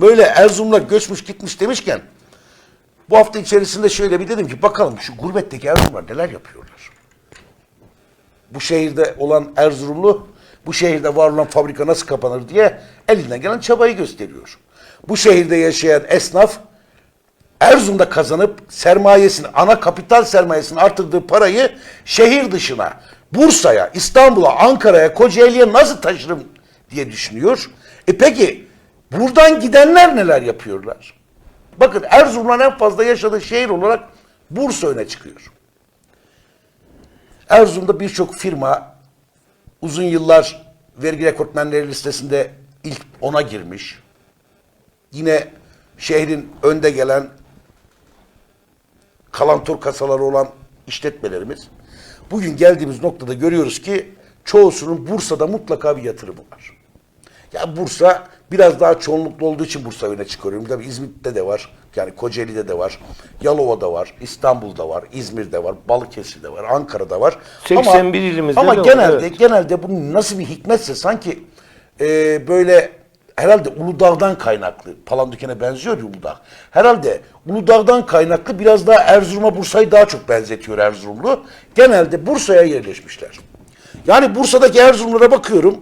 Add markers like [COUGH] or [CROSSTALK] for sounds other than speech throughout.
böyle Erzurum'la göçmüş gitmiş demişken bu hafta içerisinde şöyle bir dedim ki bakalım şu gurbetteki Erzurumlar neler yapıyorlar. Bu şehirde olan Erzurumlu bu şehirde var olan fabrika nasıl kapanır diye elinden gelen çabayı gösteriyor. Bu şehirde yaşayan esnaf Erzurum'da kazanıp sermayesini, ana kapital sermayesini artırdığı parayı şehir dışına, Bursa'ya, İstanbul'a, Ankara'ya, Kocaeli'ye nasıl taşırım diye düşünüyor. E peki buradan gidenler neler yapıyorlar? Bakın Erzurum'un en fazla yaşadığı şehir olarak Bursa öne çıkıyor. Erzurum'da birçok firma uzun yıllar vergi rekortmenleri listesinde ilk ona girmiş. Yine şehrin önde gelen kalantor kasaları olan işletmelerimiz. Bugün geldiğimiz noktada görüyoruz ki çoğusunun Bursa'da mutlaka bir yatırımı var. Ya Bursa biraz daha çoğunluklu olduğu için Bursa öne çıkarıyorum. Tabii İzmit'te de var. Yani Kocaeli'de de var. Yalova'da var. İstanbul'da var. İzmir'de var. Balıkesir'de var. Ankara'da var. 81 ilimizde Ama de var, genelde evet. genelde bunun nasıl bir hikmetse sanki e, böyle herhalde Uludağ'dan kaynaklı. Palandöken'e benziyor ya Uludağ. Herhalde Uludağ'dan kaynaklı biraz daha Erzurum'a Bursa'yı daha çok benzetiyor Erzurumlu. Genelde Bursa'ya yerleşmişler. Yani Bursa'daki Erzurumlara bakıyorum.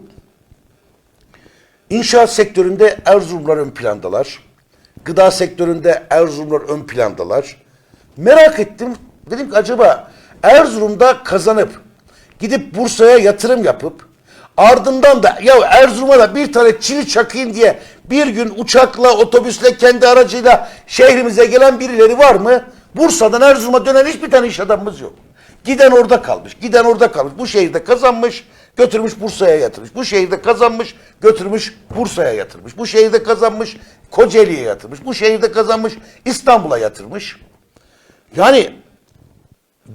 İnşaat sektöründe Erzurumlar ön plandalar. Gıda sektöründe Erzurumlar ön plandalar. Merak ettim. Dedim ki acaba Erzurum'da kazanıp gidip Bursa'ya yatırım yapıp ardından da ya Erzurum'a da bir tane çivi çakayım diye bir gün uçakla, otobüsle, kendi aracıyla şehrimize gelen birileri var mı? Bursa'dan Erzurum'a dönen hiçbir tane iş adamımız yok. Giden orada kalmış, giden orada kalmış. Bu şehirde kazanmış, götürmüş Bursa'ya yatırmış. Bu şehirde kazanmış, götürmüş Bursa'ya yatırmış. Bu şehirde kazanmış, Kocaeli'ye yatırmış. Bu şehirde kazanmış, İstanbul'a yatırmış. Yani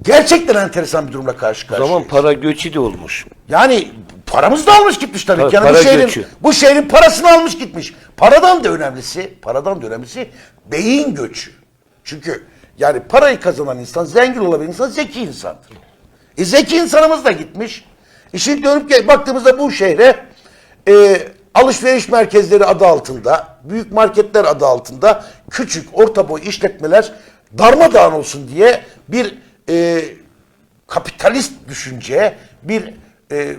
gerçekten enteresan bir durumla karşı O karşıyayız. zaman para göçü de olmuş. Yani paramız da almış gitmiş tabii. Tabii, ki. yani bu para şehrin, göçü. bu şehrin parasını almış gitmiş. Paradan da önemlisi, paradan da önemlisi beyin göçü. Çünkü yani parayı kazanan insan, zengin olabilen insan zeki insandır. E zeki insanımız da gitmiş. Şimdi dönüp gel- baktığımızda bu şehre e, alışveriş merkezleri adı altında, büyük marketler adı altında küçük, orta boy işletmeler darmadağın olsun diye bir e, kapitalist düşünce, bir e,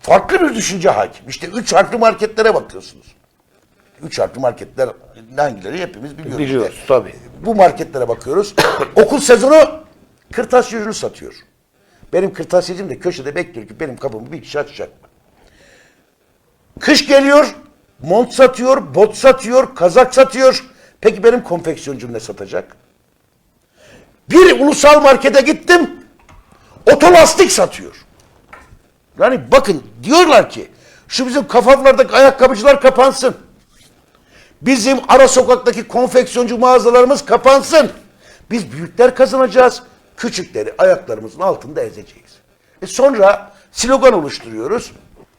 farklı bir düşünce hakim. İşte üç harfli marketlere bakıyorsunuz. Üç harfli marketler hangileri hepimiz biliyoruz. Biliyoruz, işte. tabii. Bu marketlere bakıyoruz. [COUGHS] Okul sezonu kırtasiye ürünü satıyor. Benim kırtasiyecim de köşede bekliyor ki benim kapımı bir kişi açacak mı? Kış geliyor, mont satıyor, bot satıyor, kazak satıyor. Peki benim konfeksiyoncum ne satacak? Bir ulusal markete gittim, otolastik satıyor. Yani bakın diyorlar ki şu bizim kafaflardaki ayakkabıcılar kapansın. Bizim ara sokaktaki konfeksiyoncu mağazalarımız kapansın. Biz büyükler kazanacağız. Küçükleri ayaklarımızın altında ezeceğiz. E sonra slogan oluşturuyoruz.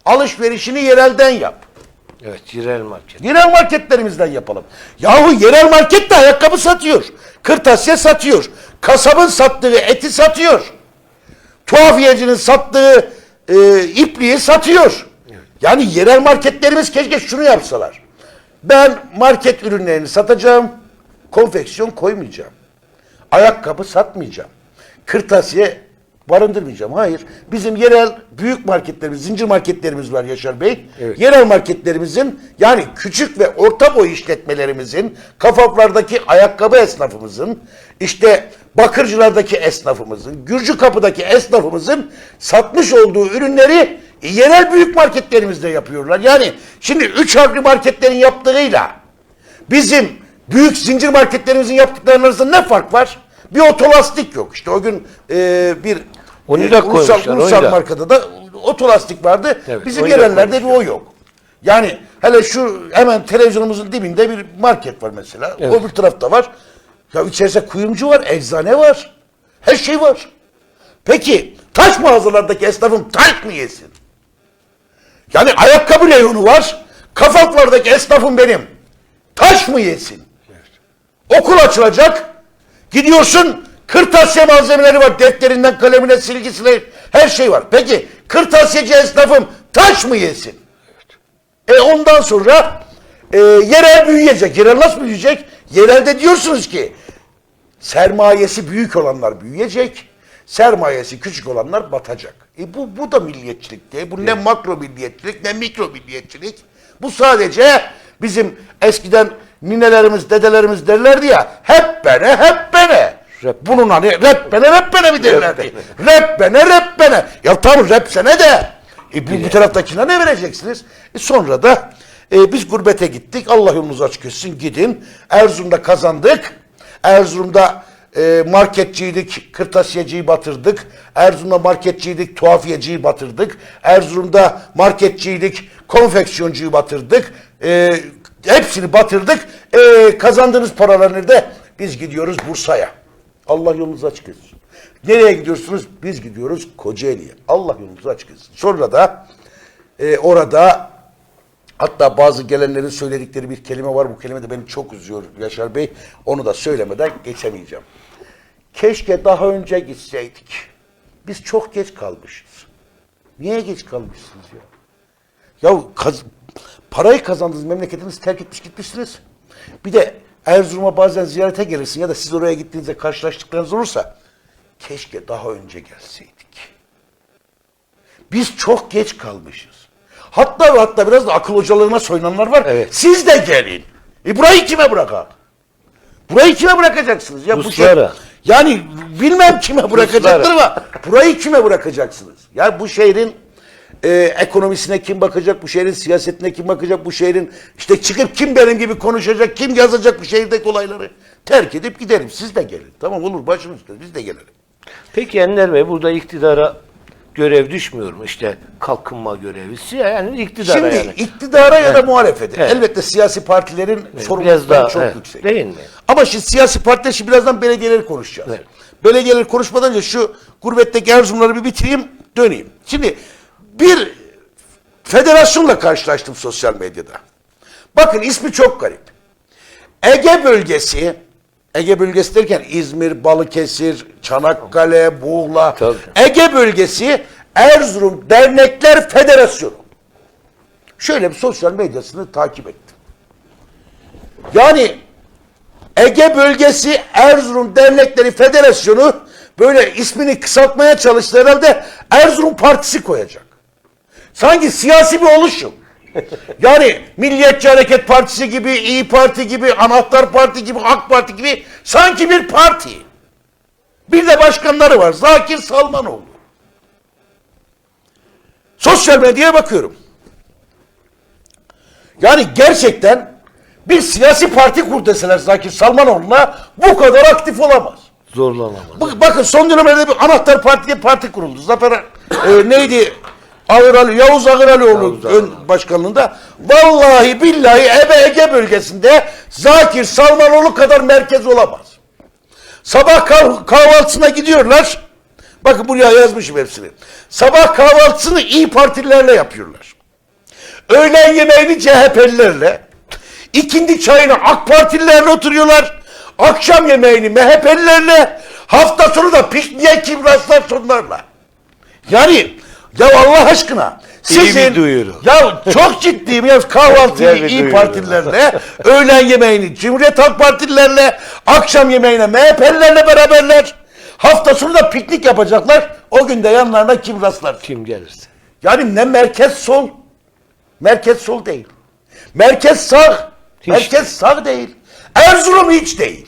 Alışverişini yerelden yap. Evet, yerel market. Yerel marketlerimizden yapalım. Yahu yerel market de ayakkabı satıyor. Kırtasiye satıyor. Kasabın sattığı eti satıyor. Tuhafiyecinin sattığı e, ipliği satıyor. Yani yerel marketlerimiz keşke şunu yapsalar. Ben market ürünlerini satacağım. Konfeksiyon koymayacağım. Ayakkabı satmayacağım. Kırtasiye barındırmayacağım. Hayır. Bizim yerel büyük marketlerimiz, zincir marketlerimiz var Yaşar Bey. Evet. Yerel marketlerimizin yani küçük ve orta boy işletmelerimizin, kafaflardaki ayakkabı esnafımızın, işte bakırcılardaki esnafımızın, Gürcü kapıdaki esnafımızın satmış olduğu ürünleri yerel büyük marketlerimizde yapıyorlar. Yani şimdi üç harfli marketlerin yaptığıyla bizim büyük zincir marketlerimizin yaptıklarının arasında ne fark var? Bir otolastik yok. İşte o gün e, bir Onu e, da ulusal, koymuşlar, ulusal da. markada da otolastik vardı. Evet, Bizim yerellerde bir o yok. Yani hele şu hemen televizyonumuzun dibinde bir market var mesela. Evet. Öbür tarafta var. Ya içerisinde kuyumcu var, eczane var. Her şey var. Peki taş mağazalardaki esnafım taş mı yesin? Yani ayakkabı reyonu var. Kafaklardaki esnafım benim. Taş mı yesin? Okul açılacak. Gidiyorsun kırtasiye malzemeleri var. Defterinden kalemine, silgisine her şey var. Peki kırtasiyeci esnafım taş mı yesin? E ondan sonra e, yerel büyüyecek. Yerel nasıl büyüyecek? Yerelde diyorsunuz ki sermayesi büyük olanlar büyüyecek. Sermayesi küçük olanlar batacak. E bu, bu da milliyetçilik değil. Bu ne makro milliyetçilik ne mikro milliyetçilik. Bu sadece bizim eskiden ninelerimiz, dedelerimiz derlerdi ya hep bene, hep. Rap. Bunun hani rap bene, rap bene mi derlerdi? Rap bene, rap bene. Ya tamam rap sene de. E bu, bu taraftakine ne vereceksiniz? E sonra da e, biz gurbete gittik. Allah yolunuzu açık etsin gidin. Erzurum'da kazandık. Erzurum'da e, marketçiydik, kırtasiyeciyi batırdık. Erzurum'da marketçiydik, tuhafiyeciyi batırdık. Erzurum'da marketçiydik, konfeksiyoncuyu batırdık. E, hepsini batırdık. E, kazandığınız paralar nerede? Biz gidiyoruz Bursa'ya. Allah yolunuzu açık etsin. Nereye gidiyorsunuz? Biz gidiyoruz Kocaeli'ye. Allah yolunuzu açık etsin. Sonra da e, orada hatta bazı gelenlerin söyledikleri bir kelime var. Bu kelime de beni çok üzüyor Yaşar Bey. Onu da söylemeden geçemeyeceğim. Keşke daha önce gitseydik. Biz çok geç kalmışız. Niye geç kalmışsınız ya? Ya kaz- parayı kazandınız, memleketinizi terk etmiş gitmişsiniz. Bir de Erzurum'a bazen ziyarete gelirsin ya da siz oraya gittiğinizde karşılaştıklarınız olursa keşke daha önce gelseydik. Biz çok geç kalmışız. Hatta ve hatta biraz da akıl hocalarına soyunanlar var. Evet. Siz de gelin. E burayı kime bırakalım? Burayı kime bırakacaksınız? Ya bu şey, Ruslara. yani bilmem kime bırakacaktır Ruslara. ama burayı kime bırakacaksınız? Ya bu şehrin e, ekonomisine kim bakacak, bu şehrin siyasetine kim bakacak, bu şehrin işte çıkıp kim benim gibi konuşacak, kim yazacak bu şehirdeki olayları? Terk edip gidelim. Siz de gelin. Tamam olur başımız üstüne biz de gelelim. Peki Ender Bey burada iktidara görev düşmüyor mu? İşte kalkınma görevi. Si- Yani iktidara Şimdi yani. iktidara ya da muhalefete. Evet. Elbette siyasi partilerin biraz sorumlulukları çok evet. yüksek. Değil mi? Ama şimdi siyasi partiler şimdi birazdan belediyeleri konuşacağız. Evet. Belediyeleri konuşmadan önce şu gurbetteki Erzurumları bir bitireyim, döneyim. Şimdi bir federasyonla karşılaştım sosyal medyada. Bakın ismi çok garip. Ege bölgesi, Ege bölgesi derken İzmir, Balıkesir, Çanakkale. Tabii. Ege bölgesi Erzurum Dernekler Federasyonu. Şöyle bir sosyal medyasını takip ettim. Yani Ege Bölgesi Erzurum Dernekleri Federasyonu böyle ismini kısaltmaya çalıştı herhalde Erzurum Partisi koyacak. Sanki siyasi bir oluşum. [LAUGHS] Yani Milliyetçi Hareket Partisi gibi, İyi Parti gibi, Anahtar Parti gibi, AK Parti gibi sanki bir parti. Bir de başkanları var. Zakir Salmanoğlu. Sosyal medyaya bakıyorum. Yani gerçekten bir siyasi parti kur deseler Zakir Salmanoğlu'na bu kadar aktif olamaz. Zorlanamaz. Bak- Bakın son dönemlerde bir anahtar parti diye parti kuruldu. Zafer e, neydi? Ağır Ali, Yavuz Ağır Alioğlu Yavuz Ağır ön başkanlığında. Vallahi billahi Ebe Ege bölgesinde Zakir Salmanoğlu kadar merkez olamaz. Sabah kah- kahvaltısına gidiyorlar. Bakın buraya yazmışım hepsini. Sabah kahvaltısını iyi Partililerle yapıyorlar. Öğlen yemeğini CHP'lilerle, ikindi çayını AK Partililerle oturuyorlar. Akşam yemeğini MHP'lilerle, hafta sonu da pikniğe kim rastlar sonlarla. Yani ya Allah aşkına sizin duyuru. ya çok ciddiyim ya kahvaltıyı iyi duyuru. Partililerle, öğlen yemeğini Cumhuriyet Halk Partililerle, akşam yemeğine MHP'lilerle beraberler. Hafta sonu da piknik yapacaklar. O gün de yanlarına kim rastlar? Kim gelirse. Yani ne merkez sol, merkez sol değil. Merkez sağ, merkez sağ değil. Erzurum hiç değil.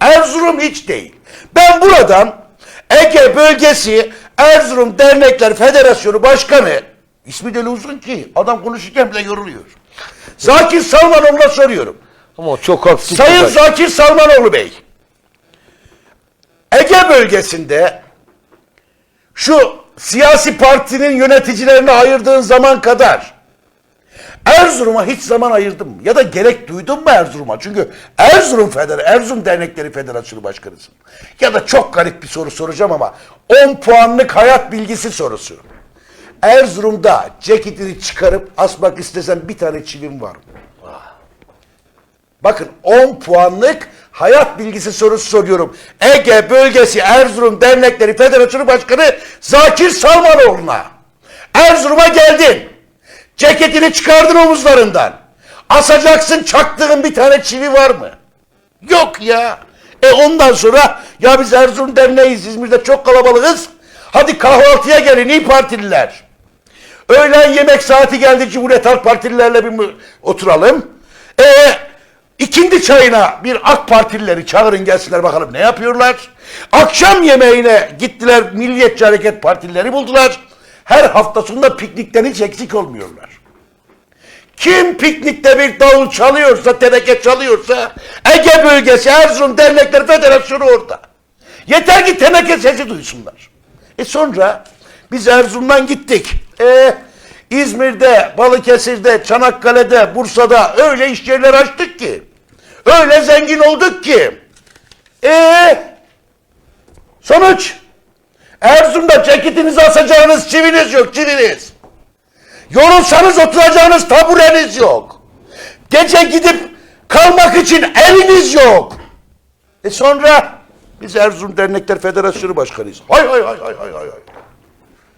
Erzurum hiç değil. Ben buradan Ege bölgesi Erzurum Dernekler Federasyonu Başkanı ismi de uzun ki adam konuşurken bile yoruluyor. Zakir Salmanoğlu'na soruyorum. Ama çok aktif. Sayın Zakir Salmanoğlu Bey, Ege bölgesinde şu siyasi partinin yöneticilerini ayırdığın zaman kadar Erzurum'a hiç zaman ayırdın mı? Ya da gerek duydun mu Erzurum'a? Çünkü Erzurum Feder Erzurum Dernekleri Federasyonu Başkanısın. Ya da çok garip bir soru soracağım ama 10 puanlık hayat bilgisi sorusu. Erzurum'da ceketini çıkarıp asmak istesen bir tane çivim var mı? Bakın 10 puanlık hayat bilgisi sorusu soruyorum. Ege Bölgesi Erzurum Dernekleri Federasyonu Başkanı Zakir Salmanoğlu'na. Erzurum'a geldin. Ceketini çıkardın omuzlarından. Asacaksın çaktığın bir tane çivi var mı? Yok ya. E ondan sonra ya biz Erzurum Derneği'yiz İzmir'de çok kalabalığız. Hadi kahvaltıya gelin iyi partililer. Öğlen yemek saati geldi Cumhuriyet Halk Partililerle bir oturalım. E ikindi çayına bir AK Partilileri çağırın gelsinler bakalım ne yapıyorlar. Akşam yemeğine gittiler Milliyetçi Hareket Partilileri buldular. Her hafta sonunda piknikten hiç eksik olmuyorlar. Kim piknikte bir davul çalıyorsa, teneke çalıyorsa Ege bölgesi Erzurum Dernekler Federasyonu orada. Yeter ki teneke sesi duysunlar. E sonra biz Erzurum'dan gittik. E İzmir'de, Balıkesir'de, Çanakkale'de, Bursa'da öyle iş yerleri açtık ki. Öyle zengin olduk ki. E sonuç Erzurum'da ceketinizi asacağınız çiviniz yok, çiviniz. Yorulsanız oturacağınız tabureniz yok. Gece gidip kalmak için eviniz yok. E sonra biz Erzurum Dernekler Federasyonu Başkanıyız. Hay hay hay hay hay hay.